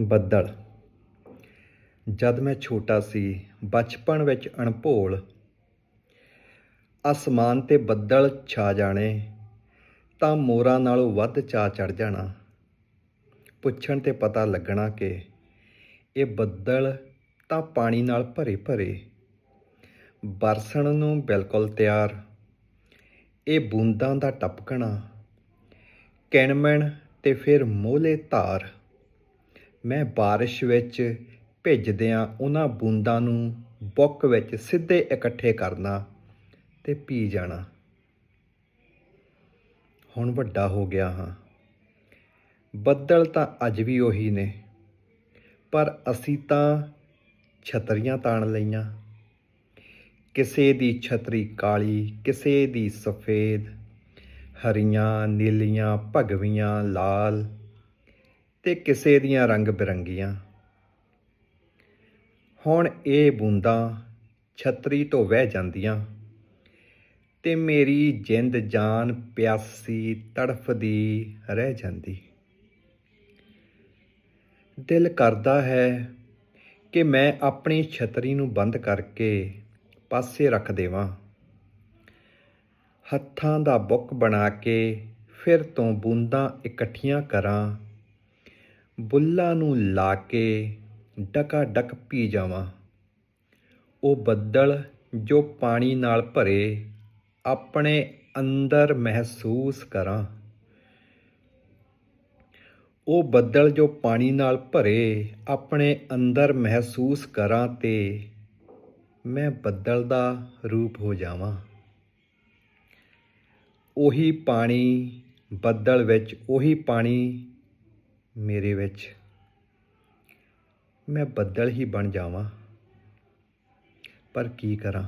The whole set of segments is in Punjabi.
ਬੱਦਲ। ਜਦ ਮੈਂ ਛੋਟਾ ਸੀ, ਬਚਪਨ ਵਿੱਚ ਅਣਭੋਲ। ਅਸਮਾਨ ਤੇ ਬੱਦਲ ਛਾ ਜਾਣੇ, ਤਾਂ ਮੋਰਾਂ ਨਾਲੋਂ ਵੱਧ ਚਾ ਚੜ ਜਾਣਾ। ਪੁੱਛਣ ਤੇ ਪਤਾ ਲੱਗਣਾ ਕਿ ਇਹ ਬੱਦਲ ਤਾਂ ਪਾਣੀ ਨਾਲ ਭਰੇ ਭਰੇ। ਬਰਸਣ ਨੂੰ ਬਿਲਕੁਲ ਤਿਆਰ। ਇਹ ਬੂੰਦਾਂ ਦਾ ਟਪਕਣਾ। ਕਿਣਮਣ ਤੇ ਫਿਰ ਮੋਲੇ ਧਾਰ। ਮੈਂ ਬਾਰਿਸ਼ ਵਿੱਚ ਭਿੱਜਦਿਆਂ ਉਹਨਾਂ ਬੂੰਦਾਂ ਨੂੰ ਬੁੱਕ ਵਿੱਚ ਸਿੱਧੇ ਇਕੱਠੇ ਕਰਨਾ ਤੇ ਪੀ ਜਾਣਾ। ਹੁਣ ਵੱਡਾ ਹੋ ਗਿਆ ਹਾਂ। ਬੱਦਲ ਤਾਂ ਅੱਜ ਵੀ ਉਹੀ ਨੇ, ਪਰ ਅਸੀਂ ਤਾਂ ਛਤਰੀਆਂ ਤਾਣ ਲਈਆਂ। ਕਿਸੇ ਦੀ ਛਤਰੀ ਕਾਲੀ, ਕਿਸੇ ਦੀ ਸਫੇਦ, ਹਰੀਆਂ, ਨੀਲੀਆਂ, ਭਗਵੀਆਂ, ਲਾਲ। ਤੇ ਕਿਸੇ ਦੀਆਂ ਰੰਗ ਬਿਰੰਗੀਆਂ ਹੁਣ ਇਹ ਬੂੰਦਾਂ ਛਤਰੀ ਤੋਂ ਵਹਿ ਜਾਂਦੀਆਂ ਤੇ ਮੇਰੀ ਜਿੰਦ ਜਾਨ ਪਿਆਸੀ ਤੜਫਦੀ ਰਹਿ ਜਾਂਦੀ। ਦਿਲ ਕਰਦਾ ਹੈ ਕਿ ਮੈਂ ਆਪਣੀ ਛਤਰੀ ਨੂੰ ਬੰਦ ਕਰਕੇ ਪਾਸੇ ਰੱਖ ਦੇਵਾਂ। ਹੱਥਾਂ ਦਾ ਬੁੱਕ ਬਣਾ ਕੇ ਫਿਰ ਤੋਂ ਬੂੰਦਾਂ ਇਕੱਠੀਆਂ ਕਰਾਂ ਬੁੱਲਾਂ ਨੂੰ ਲਾ ਕੇ ਡਕਾ ਡਕ ਪੀ ਜਾਵਾਂ। ਉਹ ਬੱਦਲ ਜੋ ਪਾਣੀ ਨਾਲ ਭਰੇ ਆਪਣੇ ਅੰਦਰ ਮਹਿਸੂਸ ਕਰਾਂ। ਉਹ ਬੱਦਲ ਜੋ ਪਾਣੀ ਨਾਲ ਭਰੇ ਆਪਣੇ ਅੰਦਰ ਮਹਿਸੂਸ ਕਰਾਂ ਤੇ ਮੈਂ ਬੱਦਲ ਦਾ ਰੂਪ ਹੋ ਜਾਵਾਂ। ਉਹੀ ਪਾਣੀ ਬੱਦਲ ਵਿੱਚ, ਉਹੀ ਪਾਣੀ ਮੇਰੇ ਵਿੱਚ। ਮੈਂ ਬੱਦਲ ਹੀ ਬਣ ਜਾਵਾਂ। ਪਰ ਕੀ ਕਰਾਂ?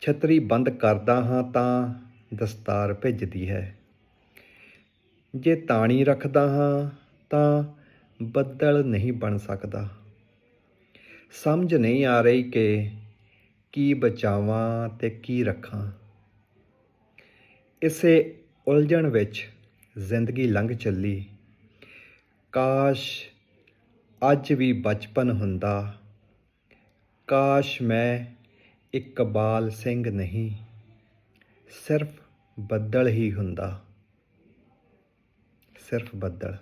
ਛਤਰੀ ਬੰਦ ਕਰਦਾ ਹਾਂ ਤਾਂ ਦਸਤਾਰ ਭਿੱਜਦੀ ਹੈ। ਜੇ ਤਾਣੀ ਰੱਖਦਾ ਹਾਂ ਤਾਂ ਬੱਦਲ ਨਹੀਂ ਬਣ ਸਕਦਾ। ਸਮਝ ਨਹੀਂ ਆ ਰਹੀ ਕਿ ਕੀ ਬਚਾਵਾਂ ਤੇ ਕੀ ਰੱਖਾਂ। ਇਸੇ ਉਲਝਣ ਵਿੱਚ ਜ਼ਿੰਦਗੀ ਲੰਘ ਚੱਲੀ। ਕਾਸ਼ ਅੱਜ ਵੀ ਬਚਪਨ ਹੁੰਦਾ। ਕਾਸ਼ ਮੈਂ ਇਕਬਾਲ ਸਿੰਘ ਨਹੀਂ, ਸਿਰਫ ਬੱਦਲ ਹੀ ਹੁੰਦਾ। ਸਿਰਫ ਬੱਦਲ।